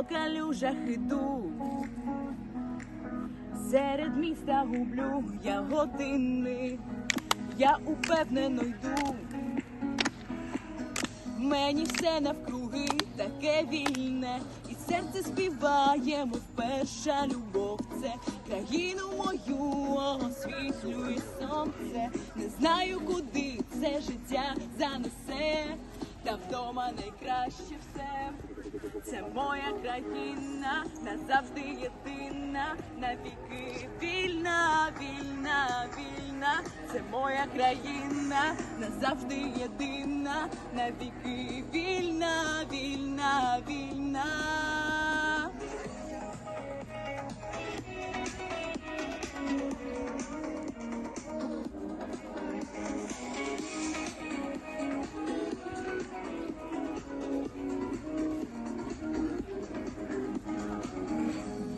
по калюжах іду. Серед міста гублю я години, я упевнено йду. Мені все навкруги таке вільне, і серце співає, мов перша любов. Це країну мою освітлює сонце. Не знаю, куди це життя занесе, та вдома найкраще все. Це моя країна, назавжди єдина, навіки вільна, вільна, вільна. Це моя країна, назавжди єдина, навіки вільна, вільна, вільна.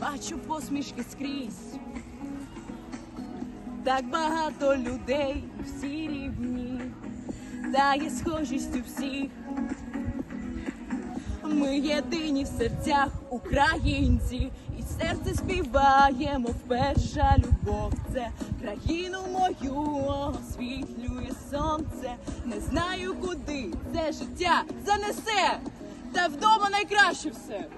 Бачу посмішки скрізь. Так багато людей, всі рівні, та є схожість у всіх. Ми єдині в серцях українці, і серце співає, мов перша любов. Це країну мою освітлює сонце. Не знаю, куди це життя занесе, та вдома найкраще все.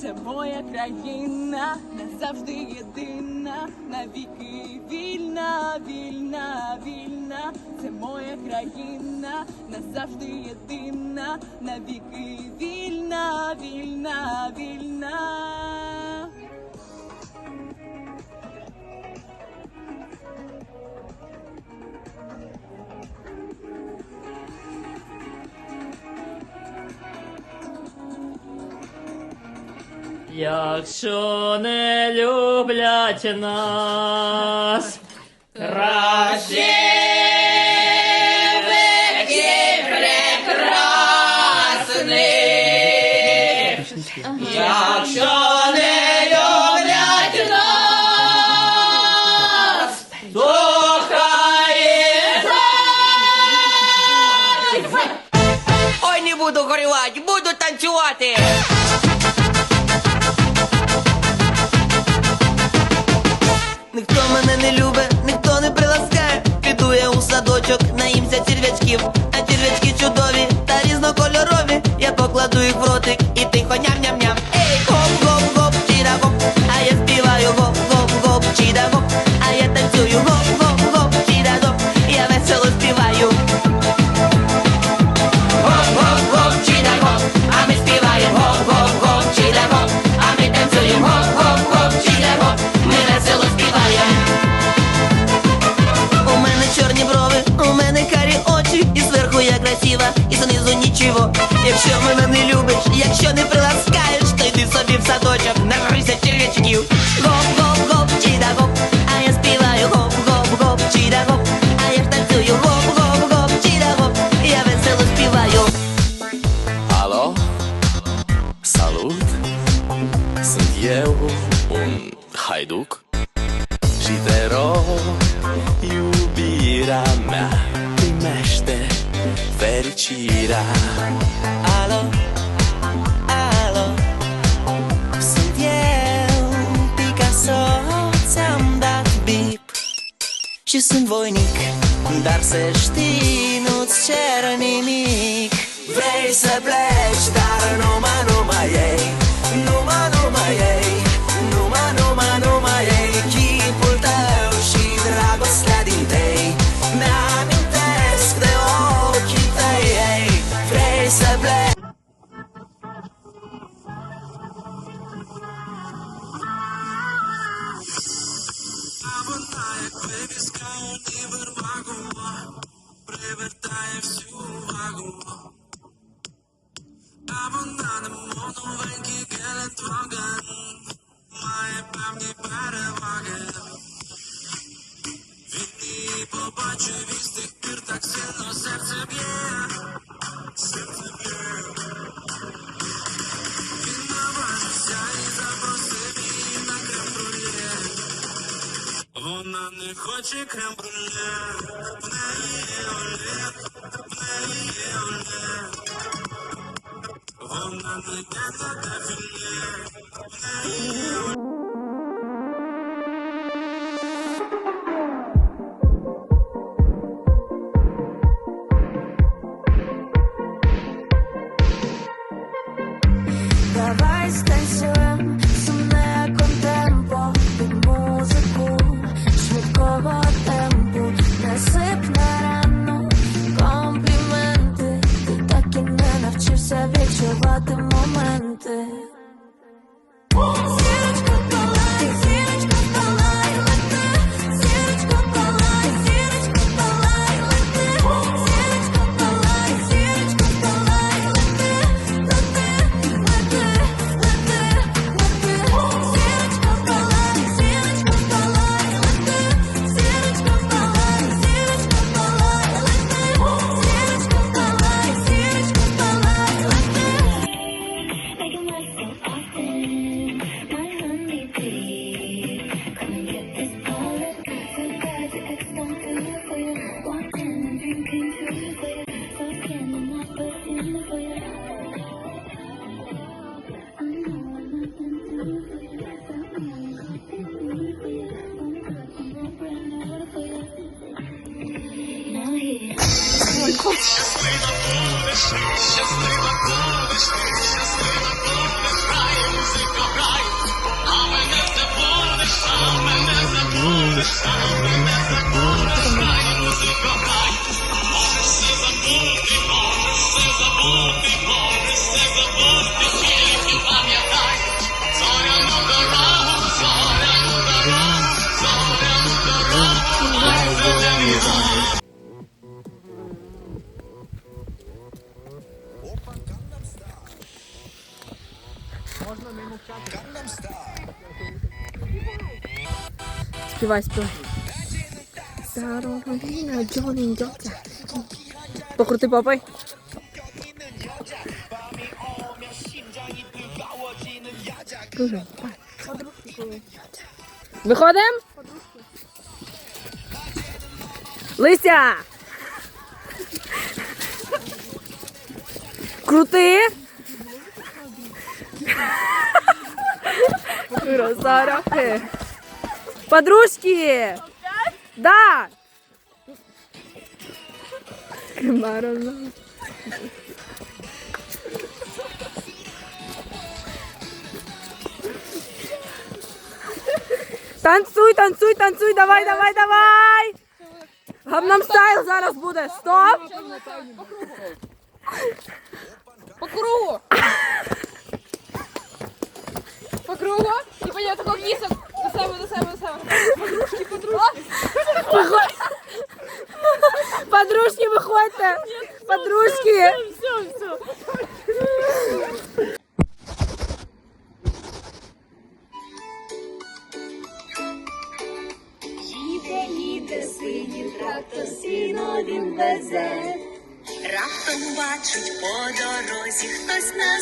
Це моя країна, назавжди єдина, навіки вільна, вільна, вільна. Це моя країна, назавжди єдина, навіки вільна, вільна, вільна. Якщо не люблять нас, краще веки прекрасних. Якщо не люблять нас, то хай Ой, не буду горювати, буду танцювати. У наїмся черв'ячків, а черв'ячки чудові та різнокольорові. Я покладу їх в ротик знизу. Якщо мене не любиш, якщо не приласкаєш, то йди собі в садочок, нагрися черв'ячків. Гоп-гоп-гоп, чіда-гоп, а я співаю гоп-гоп-гоп, чіда-гоп, а я ж танцюю гоп-гоп-гоп, чіда-гоп, я весело співаю. Hallo? Salut? Sunt eu, un haiduc Și fericirea. Alo, alo Sunt eu, Picasso Ți-am dat bip. Și sunt voinic Dar să știi, nu-ți cer nimic привертає всю увагу. А вона немов новенький Гелендваген, має певні переваги. Він її побачив Вона не хоче крем-брюле, в неї є оле, в неї є оле. Вона не йде на дефіле. Давай anos. Gangnam Style. Співай, співай. Покрути. Дуже. Виходимо? Лися! Крути! Красавчики! Подружки! Да! Морозов. Танцуй, танцуй, танцуй, давай, давай, давай! Гамнам стайл зараз буде. Стоп! По кругу. По кругу. І потім такого вісом до себе, до себе, до себе. Подружки, подружки. Подружки, виходьте! Подружки! Все, все. Їде, їде синій трактор, сіно він везе. Раптом бачить по дорозі, хтось назустріч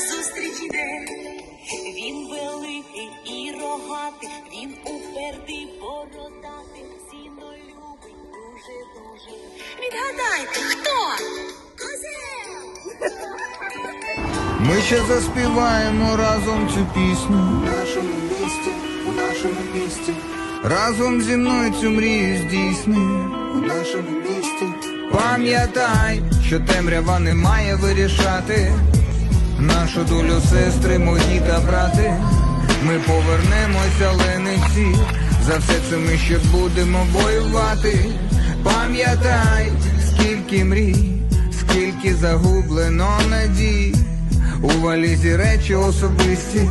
Відгадайте, хто? Ми ще заспіваємо разом цю пісню. У нашому місті, у нашому місті, Разом зі мною цю мрію здійсни. у нашому місті. Пам'ятай, що темрява не має вирішати. Нашу долю сестри, мої та брати. Ми повернемося, але не всі. За все це ми ще будемо воювати. Пам'ятай, скільки мрій, скільки загублено надій. У валізі речі особисті.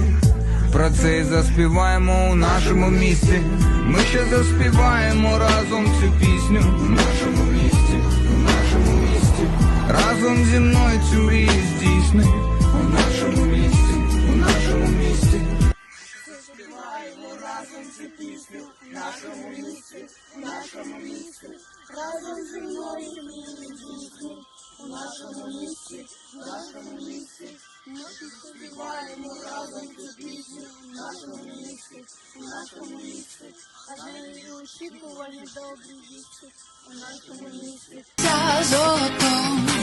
Про це й заспіваємо у нашому місті. Ми ще заспіваємо разом цю пісню у нашому місті, у нашому місті. Разом зі мною цю мрію здійсни у нашому місті, у нашому місті. За золотом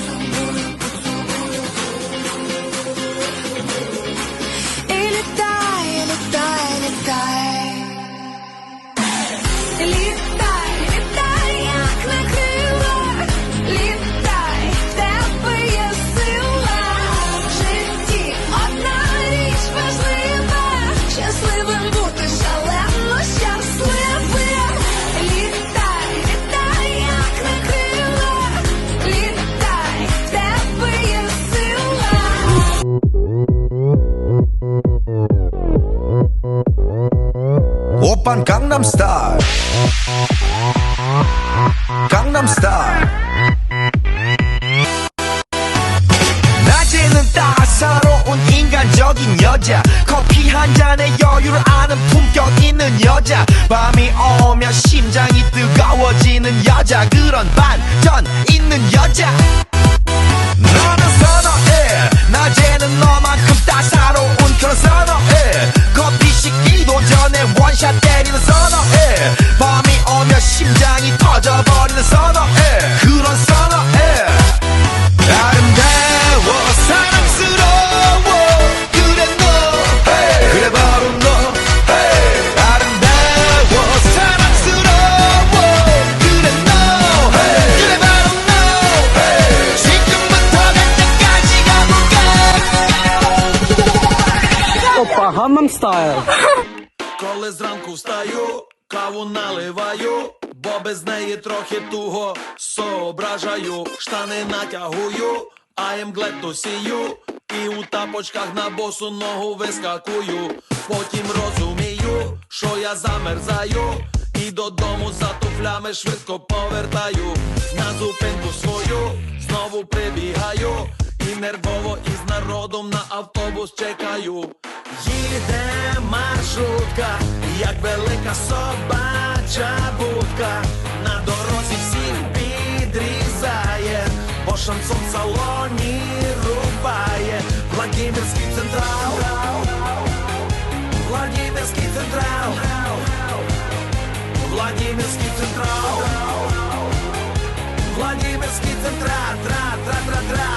한 잔에 여유를 아는 품격 있는 여자. 밤이 오면 심장이 뜨거워지는 여자. 그런 반전 있는 여자. 너는 선어해. 낮에는 너만큼 따사로운 그런 선어해. 커피 식기도 전에 원샷 때리는 선어해. 밤이 오면 심장이 터져버리는 선어해. 그런 선어해 Gangnam Коли зранку встаю, каву наливаю, бо без неї трохи туго соображаю, штани натягую, am glad to І у тапочках на босу ногу вискакую, потім розумію, що я замерзаю, і додому за туфлями швидко повертаю, на зупинку свою знову прибігаю, нервово із народом на автобус чекаю. Їде маршрутка, як велика собача будка. На дорозі всіх підрізає, бо шансон салоні рубає. Владимирський централ, Владимирський централ, Владимирський централ, Владимирський централ, тра, тра, тра, тра.